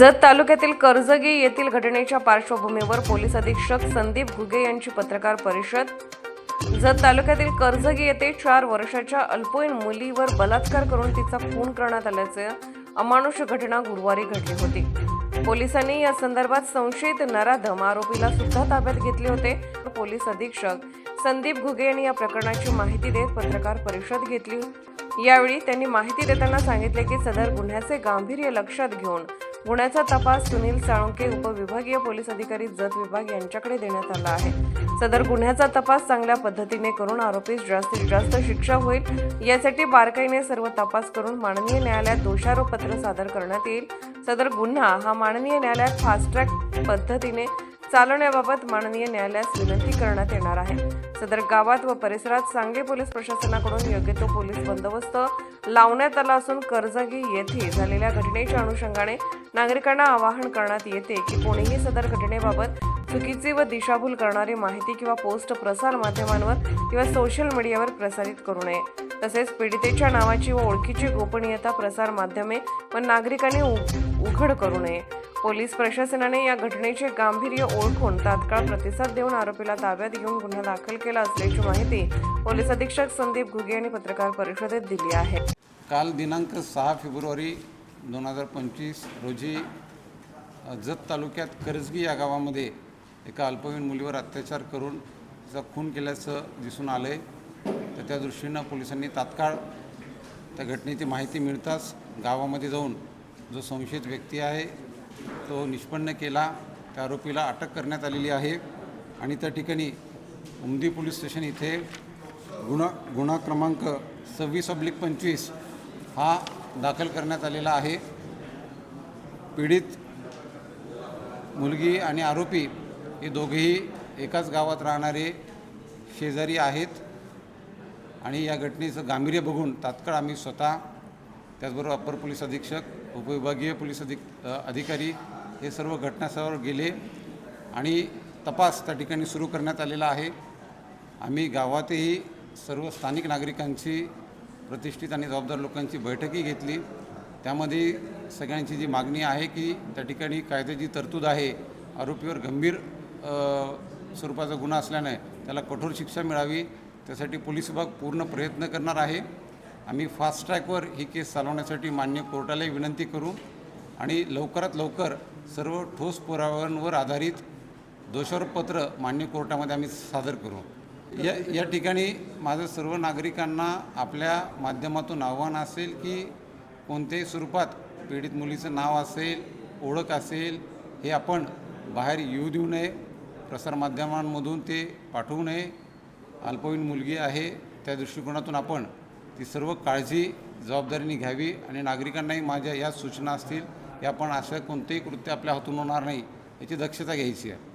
जत तालुक्यातील कर्जगी येथील घटनेच्या पार्श्वभूमीवर पोलीस अधीक्षक संदीप घुगे यांची पत्रकार परिषद. जत तालुक्यातील कर्जगी येथे चार वर्षाच्या अल्पवयीन मुलीवर बलात्कार करून तिचा खून करण्यात आल्याचे अमानुष घटना गुरुवारी घडली होती. पोलिसांनी या संदर्भात संशयित नराधम आरोपीला सुद्धा ताब्यात घेतले होते. पोलीस अधीक्षक संदीप घुगे यांनी या प्रकरणाची माहिती देत पत्रकार परिषद घेतली. यावेळी त्यांनी माहिती देताना सांगितले की सदर गुन्ह्याचे गांभीर्य लक्षात घेऊन गुन्ह्याचा तपास सुनील साळुंके उपविभागीय पोलीस अधिकारी जत विभाग यांच्याकडे देण्यात आला आहे. सदर गुन्ह्याचा तपास चांगल्या पद्धतीने करून आरोपीस जास्तीत जास्त शिक्षा होईल यासाठी बारकाईने सर्व तपास करून माननीय न्यायालयात दोषारोपपत्र सादर करण्यात येईल. सदर गुन्हा हा माननीय न्यायालयात फास्ट ट्रॅक पद्धतीने चालवण्याबाबत माननीय न्यायालयास विनंती करण्यात येणार आहे. सदर गावात व परिसरात सांगली पोलीस प्रशासनाकडून योग्य तो पोलीस बंदोबस्त लावण्यात आला असून कर्जगी येथे झालेल्या घटनेच्या अनुषंगाने नागरिकांना आवाहन करण्यात येते की कोणीही सदर घटनेबाबत चुकीची व दिशाभूल करणारी माहिती किंवा पोस्ट प्रसार माध्यमांवर किंवा सोशल मीडियावर प्रसारित करू नये. तसेच पीडितेच्या नावाची व ओळखीची गोपनीयता प्रसार माध्यमे व नागरिकांनी उ- उघड करू नये. पोलीस प्रशासनाने या घटनेचे गांभीर्य ओळखून तात्काळ प्रतिसाद देऊन आरोपीला ताब्यात घेऊन गुन्हा दाखल केला असल्याची माहिती पोलीस अधीक्षक संदीप घुगे यांनी पत्रकार परिषदेत दिली आहे. काल दिनांक सहा फेब्रुवारी दोन हजार पंचवीस रोजी जत तालुक्यात करजगी या गावामध्ये एका अल्पवयीन मुलीवर अत्याचार करून तिचा खून केल्याचं दिसून आलं आहे तर त्या दृष्टीनं पोलिसांनी तात्काळ त्या घटनेची माहिती मिळताच गावामध्ये जाऊन जो संशयित व्यक्ती आहे तो निष्पन्न केला. त्या आरोपीला अटक करण्यात आलेली आहे. आणि त्या ठिकाणी उमदी पोलीस स्टेशन इथे गुन्हा गुन्हा क्रमांक सव्वीस अब्लिक पंचवीस हा दाखल करण्यात आलेला आहे. पीडित मुलगी आणि आरोपी हे दोघेही एकाच गावात राहणारे शेजारी आहेत. आणि या घटनेचं गांभीर्य बघून तात्काळ आम्ही स्वतः त्याचबरोबर अप्पर पोलीस अधीक्षक उपविभागीय पोलीस अधिक अधिकारी हे सर्व घटनास्थळावर गेले आणि तपास त्या ठिकाणी सुरू करण्यात आलेला आहे. आम्ही गावातही सर्व स्थानिक नागरिकांची प्रतिष्ठित आणि जबाबदार लोकांची बैठकही घेतली. त्यामध्ये सगळ्यांची जी मागणी आहे की त्या ठिकाणी कायद्याची तरतूद आहे आरोपीवर गंभीर स्वरूपाचा गुन्हा असल्याने त्याला कठोर शिक्षा मिळावी. त्यासाठी पोलीस विभाग पूर्ण प्रयत्न करणार आहे. आम्ही फास्ट ट्रॅकवर ही केस चालवण्यासाठी मान्य कोर्टालाही विनंती करू आणि लवकरात लवकर सर्व ठोस पुराव्यांवर आधारित दोषारोपपत्र मान्य कोर्टामध्ये आम्ही सादर करू. या या ठिकाणी माझं सर्व नागरिकांना आपल्या माध्यमातून आव्हान असेल की कोणत्याही स्वरूपात पीडित मुलीचं नाव असेल ओळख असेल हे आपण बाहेर येऊ देऊ नये. प्रसारमाध्यमांमधून ते पाठवू नये. अल्पवयीन मुलगी आहे त्या दृष्टिकोनातून आपण ती सर्व काळजी जबाबदारीने घ्यावी आणि नागरिकांनाही माझ्या या सूचना असतील की आपण असं कोणतेही कृत्य आपल्या हातून होणार नाही याची दक्षता घ्यायची आहे.